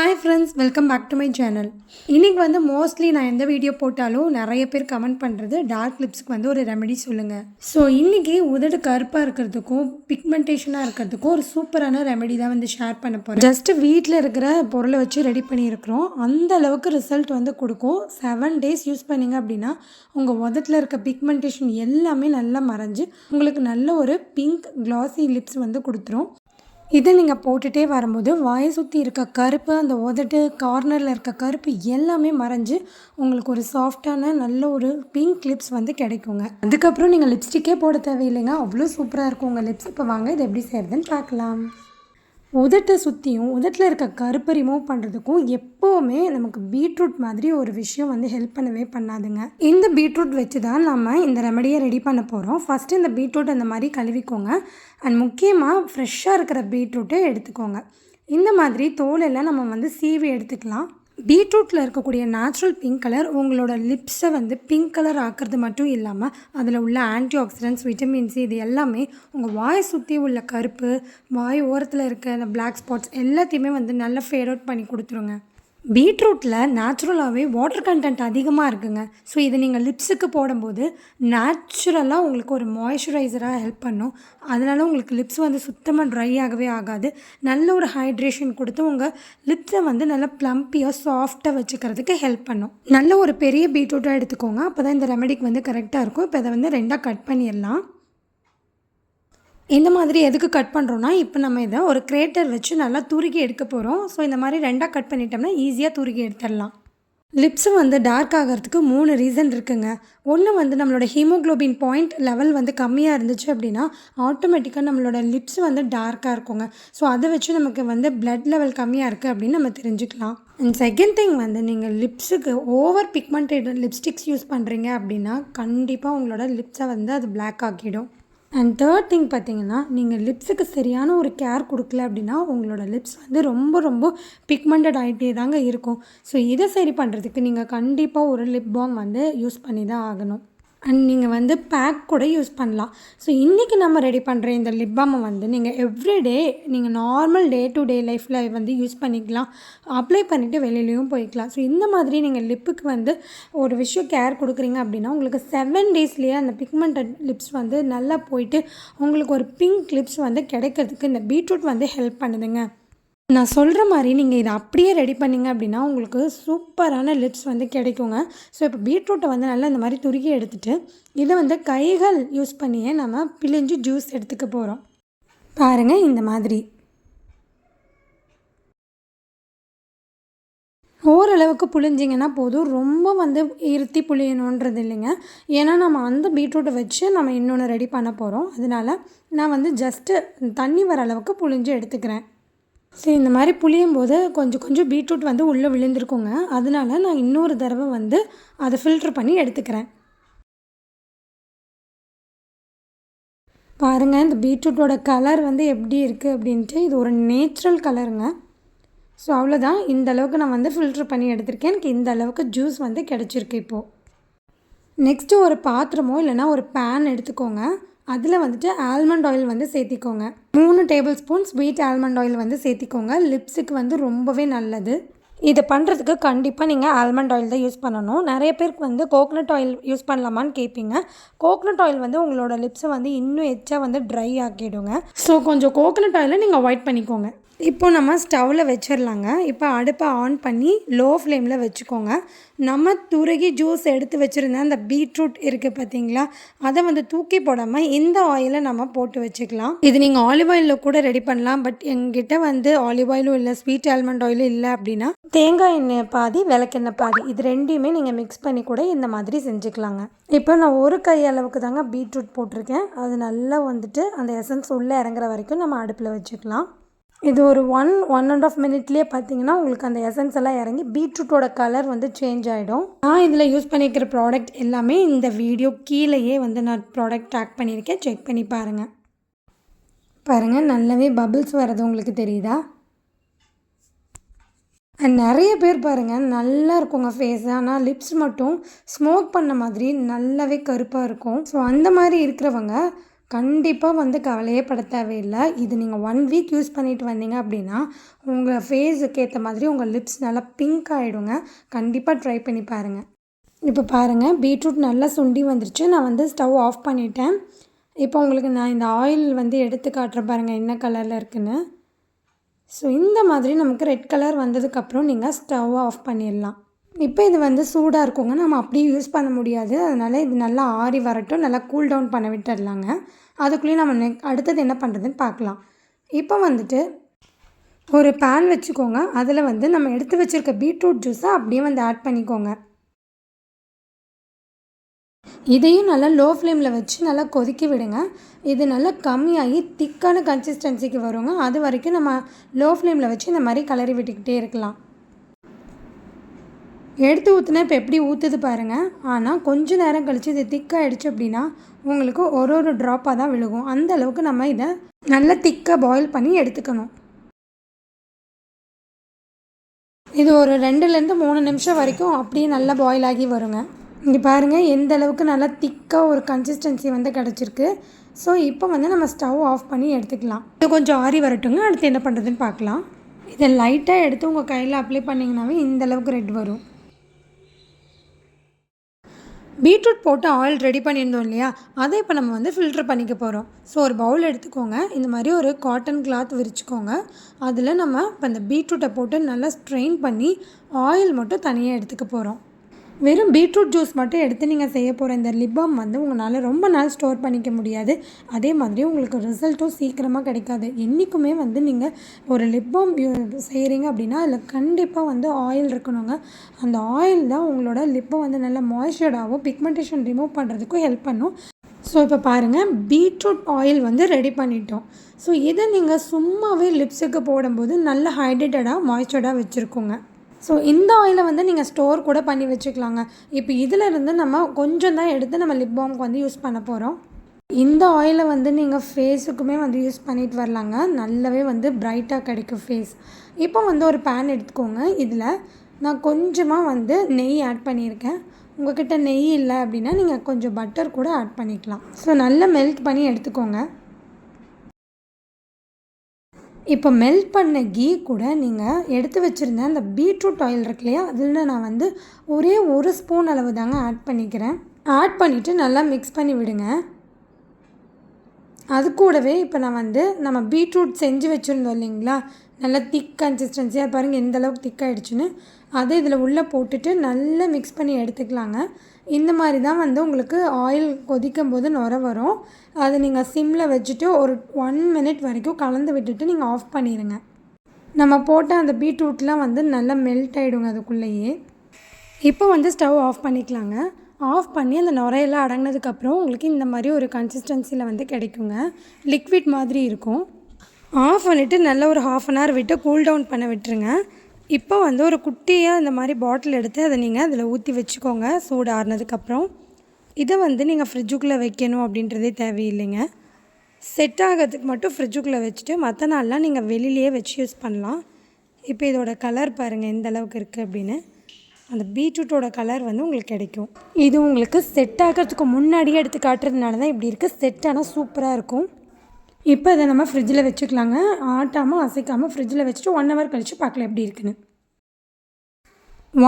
Hi friends welcome back to my channel இன்றைக்கி வந்து mostly நான் எந்த வீடியோ போட்டாலும் நிறைய பேர் கமெண்ட் பண்ணுறது டார்க் லிப்ஸ்க்கு வந்து ஒரு ரெமெடி சொல்லுங்கள் ஸோ இன்றைக்கி உதடு கருப்பாக இருக்கிறதுக்கும் பிக்மெண்டேஷனாக இருக்கிறதுக்கும் ஒரு சூப்பரான ரெமெடி தான் வந்து ஷேர் பண்ண போகிறேன் ஜஸ்ட்டு வீட்டில் இருக்கிற பொருளை வச்சு ரெடி பண்ணியிருக்கிறோம். அந்த அளவுக்கு ரிசல்ட் வந்து கொடுக்கும். செவன் டேஸ் யூஸ் பண்ணிங்க அப்படின்னா உங்கள் உதட்டில் இருக்க பிக்மெண்டேஷன் எல்லாமே நல்லா மறைஞ்சு உங்களுக்கு நல்ல ஒரு பிங்க் க்ளாஸி லிப்ஸ் வந்து கொடுத்துரும். இதை நீங்கள் போட்டுகிட்டே வரும்போது வாயை சுற்றி இருக்க கருப்பு அந்த உதட்டு கார்னரில் இருக்க கருப்பு எல்லாமே மறைஞ்சு உங்களுக்கு ஒரு சாஃப்டான நல்ல ஒரு பிங்க் லிப்ஸ் வந்து கிடைக்குங்க. அதுக்கப்புறம் நீங்கள் லிப்ஸ்டிக்கே போட தேவையில்லைங்க. அவ்வளோ சூப்பராக இருக்கும் உங்கள் லிப்ஸ் இப்போ வாங்க இது எப்படி செய்கிறதுன்னு பார்க்கலாம். உதட்டை சுற்றியும் உதட்டில் இருக்க கருப்பை ரிமூவ் பண்ணுறதுக்கும் எப்போவுமே நமக்கு பீட்ரூட் மாதிரி ஒரு விஷயம் வந்து ஹெல்ப் பண்ணவே பண்ணாதுங்க. இந்த பீட்ரூட் வச்சு தான் நம்ம இந்த ரெமடியை ரெடி பண்ண போகிறோம் ஃபஸ்ட்டு இந்த பீட்ரூட் அந்த மாதிரி கழுவிக்கோங்க. அண்ட் முக்கியமாக ஃப்ரெஷ்ஷாக இருக்கிற பீட்ரூட்டை எடுத்துக்கோங்க. இந்த மாதிரி தோலெல்லாம் நம்ம வந்து சீவி எடுத்துக்கலாம். பீட்ரூட்டில் இருக்கக்கூடிய நேச்சுரல் பிங்க் கலர் உங்களோட லிப்ஸை வந்து பிங்க் கலர் ஆக்கிறது மட்டும் இல்லாமல் அதில் உள்ள ஆன்டி ஆக்சிடென்ட்ஸ் விட்டமின் சி இது எல்லாமே உங்கள் வாய் சுற்றி உள்ள கருப்பு வாய் ஓரத்தில் இருக்க அந்த பிளாக் ஸ்பாட்ஸ் எல்லாத்தையுமே வந்து நல்லா ஃபேட் அவுட் பண்ணி கொடுத்துருங்க. பீட்ரூட்டில் நேச்சுரலாகவே வாட்டர் கண்டென்ட் அதிகமாக இருக்குங்க. ஸோ இதை நீங்கள் லிப்ஸுக்கு போடும்போது நேச்சுரலாக உங்களுக்கு ஒரு மாய்ஸ்சரைசராக ஹெல்ப் பண்ணும். அதனால் உங்களுக்கு லிப்ஸ் வந்து சுத்தமாக ட்ரை ஆகவே ஆகாது. நல்ல ஒரு ஹைட்ரேஷன் கொடுத்து உங்கள் லிப்ஸை வந்து நல்லா ப்ளம்பியாக சாஃப்டாக வச்சுக்கிறதுக்கு ஹெல்ப் பண்ணும். நல்ல ஒரு பெரிய பீட்ரூட்டாக எடுத்துக்கோங்க. அப்போ தான் இந்த ரெமெடிக்கு வந்து கரெக்டாக இருக்கும். இப்போ அதை வந்து ரெண்டாக கட் பண்ணிடலாம். இந்த மாதிரி எதுக்கு கட் பண்ணுறோன்னா இப்போ நம்ம இதை ஒரு கிரேட்டர் வச்சு நல்லா துருக்கி எடுக்க போகிறோம் ஸோ இந்த மாதிரி ரெண்டாக கட் பண்ணிட்டோம்னா ஈஸியாக துருக்கி எடுத்துடலாம். லிப்ஸு வந்து டார்க் ஆகிறதுக்கு மூணு ரீசன் இருக்குங்க. ஒன்று வந்து நம்மளோட ஹீமோக்ளோபின் பாயிண்ட் லெவல் வந்து கம்மியாக இருந்துச்சு அப்படின்னா ஆட்டோமேட்டிக்காக நம்மளோட லிப்ஸ் வந்து டார்க்காக இருக்குங்க. ஸோ அதை வச்சு நமக்கு வந்து பிளட் லெவல் கம்மியாக இருக்குது அப்படின்னு நம்ம தெரிஞ்சுக்கலாம். அண்ட் செகண்ட் திங் வந்து நீங்கள் லிப்ஸுக்கு ஓவர் பிக்மெண்டட் லிப்ஸ்டிக்ஸ் யூஸ் பண்ணுறீங்க அப்படின்னா கண்டிப்பாக உங்களோட லிப்ஸை வந்து அது பிளாக் ஆக்கிடும். அண்ட் தேர்ட் திங் பார்த்தீங்கன்னா நீங்கள் லிப்ஸுக்கு சரியான ஒரு கேர் கொடுக்கல அப்படின்னா உங்களோட லிப்ஸ் வந்து ரொம்ப ரொம்ப பிக்மெண்டட் ஆகிட்டே தாங்க இருக்கும். ஸோ இதை சரி பண்ணுறதுக்கு நீங்கள் கண்டிப்பாக ஒரு லிப் பாம் வந்து யூஸ் பண்ணி தான் ஆகணும். அண்ட் நீங்கள் வந்து பேக் கூட யூஸ் பண்ணலாம். ஸோ இன்றைக்கி நம்ம ரெடி பண்ணுற இந்த லிப் பாமை வந்து நீங்கள் எவ்ரிடே நீங்கள் நார்மல் டே டு டே லைஃப்பில் வந்து யூஸ் பண்ணிக்கலாம். அப்ளை பண்ணிவிட்டு வெளியிலையும் போய்க்கலாம். ஸோ இந்த மாதிரி நீங்கள் லிப்புக்கு வந்து ஒரு விஷயம் கேர் கொடுக்குறீங்க அப்படின்னா உங்களுக்கு செவன் டேஸ்லேயே அந்த பிக்மெண்டட் லிப்ஸ் வந்து நல்லா போயிட்டு உங்களுக்கு ஒரு பிங்க் லிப்ஸ் வந்து கிடைக்கிறதுக்கு இந்த பீட்ரூட் வந்து ஹெல்ப் பண்ணுதுங்க. நான் சொல்கிற மாதிரி நீங்கள் இதை அப்படியே ரெடி பண்ணிங்க அப்படின்னா உங்களுக்கு சூப்பரான லிப்ஸ் வந்து கிடைக்குங்க. ஸோ இப்போ பீட்ரூட்டை வந்து நல்லா இந்த மாதிரி துருக்கி எடுத்துகிட்டு இதை வந்து கைகள் யூஸ் பண்ணியே நம்ம பிழிஞ்சு ஜூஸ் எடுத்துக்க போகிறோம் பாருங்கள் இந்த மாதிரி. ஓரளவுக்கு புழிஞ்சிங்கன்னா போதும். ரொம்ப வந்து இருத்தி புழியணுன்றது இல்லைங்க. ஏன்னா நம்ம அந்த பீட்ரூட்டை வச்சு நம்ம இன்னொன்று ரெடி பண்ண போகிறோம் அதனால் நான் வந்து ஜஸ்ட்டு தண்ணி வர அளவுக்கு புழிஞ்சு எடுத்துக்கிறேன். சரி இந்த மாதிரி புளியும் போது கொஞ்சம் கொஞ்சம் பீட்ரூட் வந்து உள்ளே விழுந்திருக்குங்க. அதனால நான் இன்னொரு தடவை வந்து அதை ஃபில்ட்ரு பண்ணி எடுத்துக்கிறேன். பாருங்கள் இந்த பீட்ரூட்டோட கலர் வந்து எப்படி இருக்குது அப்படின்ட்டு இது ஒரு நேச்சுரல் கலருங்க ஸோ அவ்வளோதான் இந்த அளவுக்கு நான் வந்து ஃபில்ட்ரு பண்ணி எடுத்திருக்கேன். எனக்கு இந்த அளவுக்கு ஜூஸ் வந்து கிடச்சிருக்கு இப்போது நெக்ஸ்ட்டு ஒரு பாத்திரமோ இல்லைனா ஒரு பேன் எடுத்துக்கோங்க. அதில் வந்துட்டு ஆல்மண்ட் ஆயில் வந்து சேர்த்திக்கோங்க. மூணு tablespoon sweet almond oil வந்து சேர்த்திக்கோங்க. லிப்ஸுக்கு வந்து ரொம்பவே நல்லது. இதை பண்ணுறதுக்கு கண்டிப்பாக நீங்கள் ஆல்மண்ட் ஆயில் தான் யூஸ் பண்ணணும். நிறைய பேருக்கு வந்து கோகனட் ஆயில் யூஸ் பண்ணலாமான்னு கேட்பீங்க. கோகனட் ஆயில் வந்து உங்களோட லிப்ஸை வந்து இன்னும் எச்சா வந்து ட்ரை ஆக்கிடுங்க. ஸோ கொஞ்சம் கோகனட் ஆயிலை நீங்கள் அவாய்ட் பண்ணிக்கோங்க. இப்போ நம்ம ஸ்டவ்வில் வச்சிடலாங்க இப்போ அடுப்பை ஆன் பண்ணி லோ ஃப்ளேமில் வச்சுக்கோங்க. நம்ம துருகி ஜூஸ் எடுத்து வச்சுருந்த அந்த பீட்ரூட் இருக்குது பார்த்தீங்களா? அதை வந்து தூக்கி போடாமல் இந்த ஆயிலை நம்ம போட்டு வச்சுக்கலாம். இது நீங்கள் ஆலிவ் ஆயிலில் கூட ரெடி பண்ணலாம். பட் எங்கிட்ட வந்து ஆலிவ் ஆயிலும் இல்லை ஸ்வீட் ஆல்மண்ட் ஆயிலும் இல்லை அப்படின்னா தேங்காய் எண்ணெய் பாதி விளக்கெண்ணெய் பாதி இது ரெண்டையுமே நீங்கள் மிக்ஸ் பண்ணி கூட இந்த மாதிரி செஞ்சுக்கலாங்க. இப்போ நான் ஒரு கை அளவுக்கு தாங்க பீட்ரூட் போட்டிருக்கேன். அது நல்லா வந்துட்டு அந்த எசன்ஸ் உள்ளே இறங்குற வரைக்கும் நம்ம அடுப்பில் வச்சுக்கலாம். இது ஒரு ஒன் ஒன் அண்ட் ஆஃப் மினிட்லேயே பார்த்தீங்கன்னா உங்களுக்கு அந்த எசன்ஸ் எல்லாம் இறங்கி பீட்ரூட்டோட கலர் வந்து சேஞ்ச் ஆகிடும் நான் இதில் யூஸ் பண்ணிக்கிற ப்ராடக்ட் எல்லாமே இந்த வீடியோ கீழேயே வந்து நான் ப்ராடக்ட் ட்ராக் பண்ணியிருக்கேன். செக் பண்ணி பாருங்கள் பாருங்கள் நல்லாவே பபிள்ஸ் வர்றது உங்களுக்கு தெரியுதா? நிறைய பேர் பாருங்கள் நல்லா இருக்குங்க ஃபேஸ் ஆனால் லிப்ஸ் மட்டும் ஸ்மோக் பண்ண மாதிரி நல்லாவே கருப்பாக இருக்கும். ஸோ அந்த மாதிரி இருக்கிறவங்க கண்டிப்பாக வந்து கவலையே பட தேவையில்லை. இது நீங்கள் ஒன் வீக் யூஸ் பண்ணிட்டு வந்தீங்க அப்படின்னா உங்கள் ஃபேஸுக்கு ஏற்ற மாதிரி உங்கள் லிப்ஸ் நல்லா பிங்க் ஆகிடுங்க கண்டிப்பாக ட்ரை பண்ணி பாருங்கள் இப்போ பாருங்கள் பீட்ரூட் நல்லா சுண்டி வந்துருச்சு. நான் வந்து ஸ்டவ் ஆஃப் பண்ணிட்டேன். இப்போ உங்களுக்கு நான் இந்த ஆயில் வந்து எடுத்து காட்டுறேன் பாருங்கள் என்ன கலரில் இருக்குன்னு. ஸோ இந்த மாதிரி நமக்கு ரெட் கலர் வந்ததுக்கப்புறம் நீங்கள் ஸ்டவ் ஆஃப் பண்ணிடலாம். இப்போ இது வந்து சூடாக இருக்குங்க. நம்ம அப்படியே யூஸ் பண்ண முடியாது. அதனால் இது நல்லா ஆறி வரட்டும். நல்லா கூல் டவுன் பண்ண விட்டுடலாங்க அதுக்குள்ளேயும் நம்ம நெக் அடுத்தது என்ன பண்ணுறதுன்னு பார்க்கலாம். இப்போ வந்துட்டு ஒரு பேன் வச்சுக்கோங்க. அதில் வந்து நம்ம எடுத்து வச்சுருக்க பீட்ரூட் ஜூஸை அப்படியே வந்து ஆட் பண்ணிக்கோங்க. இதையும் நல்லா லோ ஃப்ளேமில் வச்சு நல்லா கொதிக்க விடுங்க. இது நல்லா கம்மியாகி திக்கான கன்சிஸ்டன்சிக்கு வருங்க. அது வரைக்கும் நம்ம லோ ஃப்ளேமில் வச்சு இந்த மாதிரி கலரி விட்டுக்கிட்டே இருக்கலாம். எடுத்து ஊற்றுனா இப்போ எப்படி ஊற்றுது பாருங்கள் ஆனால் கொஞ்சம் நேரம் கழித்து இது திக்காகிடுச்சு அப்படின்னா உங்களுக்கு ஒரு ஒரு ட்ராப்பாக தான் விழுகும். அந்த அளவுக்கு நம்ம இதை நல்லா திக்காக பாயில் பண்ணி எடுத்துக்கணும். இது ஒரு ரெண்டுலேருந்து மூணு நிமிஷம் வரைக்கும் அப்படியே நல்லா பாயில் ஆகி வருங்க. இங்கே பாருங்கள் எந்த அளவுக்கு நல்லா திக்காக ஒரு கன்சிஸ்டன்சி வந்து கிடச்சிருக்கு. ஸோ இப்போ வந்து நம்ம ஸ்டவ் ஆஃப் பண்ணி எடுத்துக்கலாம். இது கொஞ்சம் ஆறி வரட்டுங்க. அடுத்து என்ன பண்ணுறதுன்னு பார்க்கலாம். இதை லைட்டாக எடுத்து உங்கள் கையில் அப்ளை பண்ணிங்கனாவே இந்த அளவுக்கு ரெட் வரும். பீட்ரூட் போட்டு ஆயில் ரெடி பண்ணியிருந்தோம் இல்லையா? அதை இப்போ நம்ம வந்து ஃபில்ட்ரு பண்ணிக்க போகிறோம் ஸோ ஒரு பவுல் எடுத்துக்கோங்க. இந்த மாதிரி ஒரு காட்டன் கிளாத் விரிச்சுக்கோங்க. அதில் நம்ம இப்போ இந்த பீட்ரூட்டை போட்டு நல்லா ஸ்ட்ரெயின் பண்ணி ஆயில் மட்டும் தனியாக எடுத்துக்க போகிறோம் வெறும் பீட்ரூட் ஜூஸ் மட்டும் எடுத்து நீங்கள் செய்ய போகிற இந்த லிப் பாம் வந்து உங்களால் ரொம்ப நாள் ஸ்டோர் பண்ணிக்க முடியாது. அதே மாதிரி உங்களுக்கு ரிசல்ட்டும் சீக்கிரமாக கிடைக்காது. என்றைக்குமே வந்து நீங்கள் ஒரு லிப் பாம் செய்கிறீங்க அப்படின்னா அதில் கண்டிப்பாக வந்து ஆயில் இருக்கணுங்க. அந்த ஆயில் தான் உங்களோட லிப்பை வந்து நல்லா மாய்ஸ்சர்டாகவும் பிக்மெண்டேஷன் ரிமூவ் பண்ணுறதுக்கும் ஹெல்ப் பண்ணும். ஸோ இப்போ பாருங்கள் பீட்ரூட் ஆயில் வந்து ரெடி பண்ணிட்டோம். ஸோ இதை நீங்கள் சும்மாவே லிப்ஸுக்கு போடும்போது நல்ல ஹைட்ரேட்டடாக மாய்ஸ்சர்டாக வச்சுருக்கோங்க. ஸோ இந்த ஆயிலை வந்து நீங்கள் ஸ்டோர் கூட பண்ணி வச்சுக்கலாங்க. இப்போ இதிலிருந்து நம்ம கொஞ்சம் தான் எடுத்து நம்ம லிப் பாம்க்கு வந்து யூஸ் பண்ண போகிறோம் இந்த ஆயிலை வந்து நீங்கள் ஃபேஸுக்குமே வந்து யூஸ் பண்ணிட்டு வரலாங்க. நல்லாவே வந்து பிரைட்டாக கிடைக்கும் ஃபேஸ் இப்போ வந்து ஒரு பேன் எடுத்துக்கோங்க. இதில் நான் கொஞ்சமாக வந்து நெய் ஆட் பண்ணியிருக்கேன். உங்கள்கிட்ட நெய் இல்லை அப்படின்னா நீங்கள் கொஞ்சம் பட்டர் கூட ஆட் பண்ணிக்கலாம். ஸோ நல்லா மெல்ட் பண்ணி எடுத்துக்கோங்க. இப்போ மெல்ட் பண்ண கீ கூட நீங்கள் எடுத்து வச்சுருந்த அந்த பீட்ரூட் ஆயில் இருக்கு இல்லையா? அதில் நான் வந்து ஒரே ஒரு ஸ்பூன் அளவு தாங்க ஆட் பண்ணிக்கிறேன். ஆட் பண்ணிவிட்டு நல்லா மிக்ஸ் பண்ணி விடுங்க. அது கூடவே இப்போ நான் வந்து நம்ம பீட்ரூட் செஞ்சு வச்சுருந்தோம் இல்லைங்களா? நல்லா திக் கன்சிஸ்டன்சியாக பாருங்கள் எந்த அளவுக்கு திக்காகிடுச்சுன்னு அதை இதில் உள்ளே போட்டுட்டு நல்லா மிக்ஸ் பண்ணி எடுத்துக்கலாங்க. இந்த மாதிரி தான் வந்து உங்களுக்கு ஆயில் கொதிக்கும் போது நுர வரும். அதை நீங்கள் சிம்மில் வச்சுட்டு ஒரு ஒன் மினிட் வரைக்கும் கலந்து விட்டுட்டு நீங்கள் ஆஃப் பண்ணிடுங்க நம்ம போட்ட அந்த பீட்ரூட்லாம் வந்து நல்லா மெல்ட் ஆகிடுங்க அதுக்குள்ளேயே. இப்போ வந்து ஸ்டவ் ஆஃப் பண்ணிக்கலாங்க. ஆஃப் பண்ணி அந்த நுரையெல்லாம் அடங்கினதுக்கப்புறம் உங்களுக்கு இந்த மாதிரி ஒரு கன்சிஸ்டன்சியில் வந்து கிடைக்குங்க. லிக்விட் மாதிரி இருக்கும். ஆஃப் பண்ணிவிட்டு நல்ல ஒரு ஹாஃப் அன் ஹவர் விட்டு கூல் டவுன் பண்ண விட்டுருங்க. இப்போ வந்து ஒரு குட்டியாக இந்த மாதிரி பாட்டில் எடுத்து அதை நீங்கள் அதில் ஊற்றி வச்சுக்கோங்க சூடு ஆறுனதுக்கப்புறம் இதை வந்து நீங்கள் ஃப்ரிட்ஜுக்குள்ளே வைக்கணும் அப்படின்றதே தேவையில்லைங்க. செட் ஆகிறதுக்கு மட்டும் ஃப்ரிட்ஜுக்குள்ளே வச்சுட்டு மற்ற நாள்லாம் நீங்கள் வெளியிலேயே வச்சு யூஸ் பண்ணலாம். இப்போ இதோட கலர் பாருங்கள் எந்த அளவுக்கு இருக்குது அப்படின்னு. அந்த பீட்ரூட்டோட கலர் வந்து உங்களுக்கு கிடைக்கும். இது உங்களுக்கு செட் ஆகிறதுக்கு முன்னாடியே எடுத்து காட்டுறதுனால தான் இப்படி இருக்குது செட் ஆனால் சூப்பராக இருக்கும். இப்போ இதை நம்ம ஃப்ரிட்ஜில் வச்சுக்கலாங்க. ஆட்டாமல் அசைக்காமல் ஃப்ரிட்ஜில் வச்சுட்டு ஒன் ஹவர் கழித்து பார்க்கலாம் எப்படி இருக்குன்னு.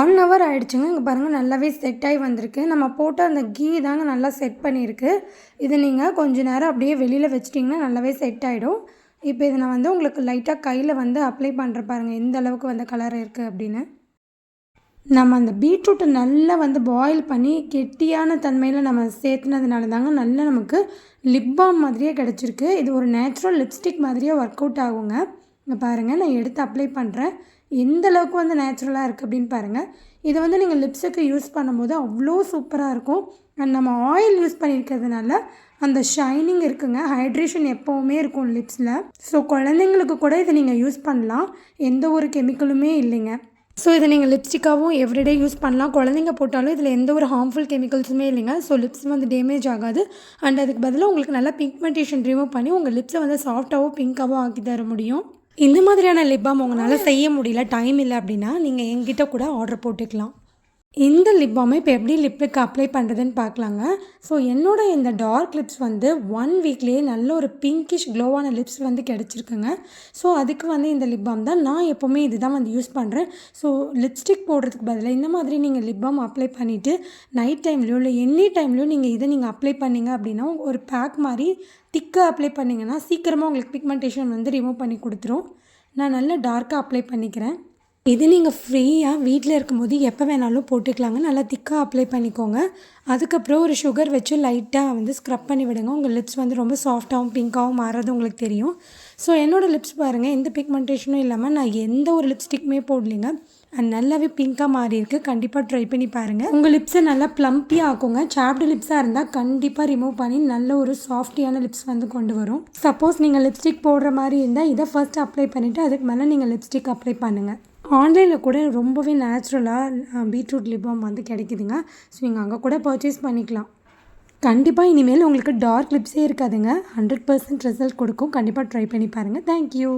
ஒன் ஹவர் ஆகிடுச்சுங்க இங்கே பாருங்கள் நல்லாவே செட் ஆகி வந்திருக்கு. நம்ம போட்ட அந்த கீ தாங்க நல்லா செட் பண்ணியிருக்கு. இதை நீங்கள் கொஞ்ச நேரம் அப்படியே வெளியில் வச்சிட்டிங்கன்னா நல்லாவே செட் ஆகிடும் இப்போ இதை நான் வந்து உங்களுக்கு லைட்டாக கையில் வந்து அப்ளை பண்ணுற பாருங்கள் எந்த அளவுக்கு வந்து கலர் இருக்குது அப்படின்னு. நம்ம அந்த பீட்ரூட்டை நல்லா வந்து பாயில் பண்ணி கெட்டியான தன்மையில் நம்ம சேர்த்துனதுனால தாங்க நல்லா நமக்கு லிப் பாம் மாதிரியே கிடச்சிருக்கு. இது ஒரு நேச்சுரல் லிப்ஸ்டிக் மாதிரியே ஒர்க் அவுட் ஆகுங்க. இங்கே பாருங்கள் நான் எடுத்து அப்ளை பண்ணுறேன் எந்த அளவுக்கு வந்து நேச்சுரலாக இருக்குது அப்படின்னு பாருங்கள் இதை வந்து நீங்கள் லிப்ஸுக்கு யூஸ் பண்ணும்போது அவ்வளோ சூப்பராக இருக்கும். அண்ட் நம்ம ஆயில் யூஸ் பண்ணியிருக்கிறதுனால அந்த ஷைனிங் இருக்குங்க. ஹைட்ரேஷன் எப்போவுமே இருக்கும் லிப்ஸில் ஸோ குழந்தைங்களுக்கு கூட இதை நீங்கள் யூஸ் பண்ணலாம். எந்த ஒரு கெமிக்கலுமே இல்லைங்க. ஸோ இதை நீங்கள் லிப்ஸ்டிக்காகவும் எவ்ரிடே யூஸ் பண்ணலாம். குழந்தைங்க போட்டாலும் இதில் எந்த ஒரு ஹார்ம்ஃபுல் கெமிக்கல்ஸுமே இல்லைங்க. ஸோ லிப்ஸ் வந்து டேமேஜ் ஆகாது. அண்ட் அதுக்கு பதிலாக உங்களுக்கு நல்லா பிக்மெண்டேஷன் ரிமூவ் பண்ணி உங்கள் லிப்ஸை வந்து சாஃப்டாகவும் பிங்காகவும் ஆக்கி தர முடியும். இந்த மாதிரியான லிப் பாம் உங்களால் செய்ய முடியல டைம் இல்லை அப்படின்னா நீங்கள் எங்கிட்ட கூட ஆர்டர் போட்டுக்கலாம். இந்த லிப் பாமை இப்போ எப்படி லிப்புக்கு அப்ளை பண்ணுறதுன்னு பார்க்கலாங்க. ஸோ என்னோட இந்த டார்க் லிப்ஸ் வந்து ஒன் வீக்லேயே நல்ல ஒரு பிங்கிஷ் க்ளோவான லிப்ஸ் வந்து கிடச்சிருக்குங்க. ஸோ அதுக்கு வந்து இந்த லிப் பாம் தான் நான் எப்போவுமே இது தான் வந்து யூஸ் பண்ணுறேன் ஸோ லிப்ஸ்டிக் போடுறதுக்கு பதிலாக இந்த மாதிரி நீங்கள் லிப் பாம் அப்ளை பண்ணிவிட்டு நைட் டைம்லையோ இல்லை எனி டைம்லையோ நீங்கள் இதை நீங்கள் அப்ளை பண்ணிங்க அப்படின்னா ஒரு பேக் மாதிரி திக்காக அப்ளை பண்ணிங்கன்னா சீக்கிரமாக உங்களுக்கு பிக்மெண்டேஷன் வந்து ரிமூவ் பண்ணி கொடுத்துரும். நான் நல்லா டார்க்காக அப்ளை பண்ணிக்கிறேன். இது நீங்கள் ஃப்ரீயாக வீட்டில் இருக்கும்போது எப்போ வேணாலும் போட்டுக்கலாங்க. நல்லா திக்காக அப்ளை பண்ணிக்கோங்க. அதுக்கப்புறம் ஒரு சுகர் வச்சு லைட்டாக வந்து ஸ்க்ரப் பண்ணி விடுங்க. உங்கள் லிப்ஸ் வந்து ரொம்ப சாஃப்டாகவும் பிங்க்காகவும் மாறுறது உங்களுக்கு தெரியும். ஸோ என்னோடய லிப்ஸ் பாருங்கள் எந்த பிக்மெண்டேஷனும் இல்லாமல் நான் எந்த ஒரு லிப்ஸ்டிக்குமே போடலைங்க. அண்ட் நல்லாவே பிங்க்காக மாறி இருக்கு. கண்டிப்பாக ட்ரை பண்ணி பாருங்கள் உங்கள் லிப்ஸை நல்லா ப்ளம்பியாக ஆக்குங்க. சாப்டு லிப்ஸாக இருந்தால் கண்டிப்பாக ரிமூவ் பண்ணி நல்ல ஒரு சாஃப்டியான லிப்ஸ் வந்து கொண்டு வரும். சப்போஸ் நீங்கள் லிப்ஸ்டிக் போடுற மாதிரி இருந்தால் இதை ஃபர்ஸ்ட் அப்ளை பண்ணிவிட்டு அதுக்கு மேலே நீங்கள் லிப்ஸ்டிக் அப்ளை பண்ணுங்கள் ஆன்லைனில் கூட ரொம்பவே நேச்சுரலாக பீட்ரூட் லிப் பாம் வந்து கிடைக்குதுங்க. ஸோ நீங்கள் அங்கே கூட பர்ச்சேஸ் பண்ணிக்கலாம். கண்டிப்பாக இனிமேல் உங்களுக்கு டார்க் லிப்ஸே இருக்காதுங்க. ஹண்ட்ரட் பர்சன்ட் ரிசல்ட் கொடுக்கும். கண்டிப்பாக ட்ரை பண்ணி பாருங்கள் தேங்க்யூ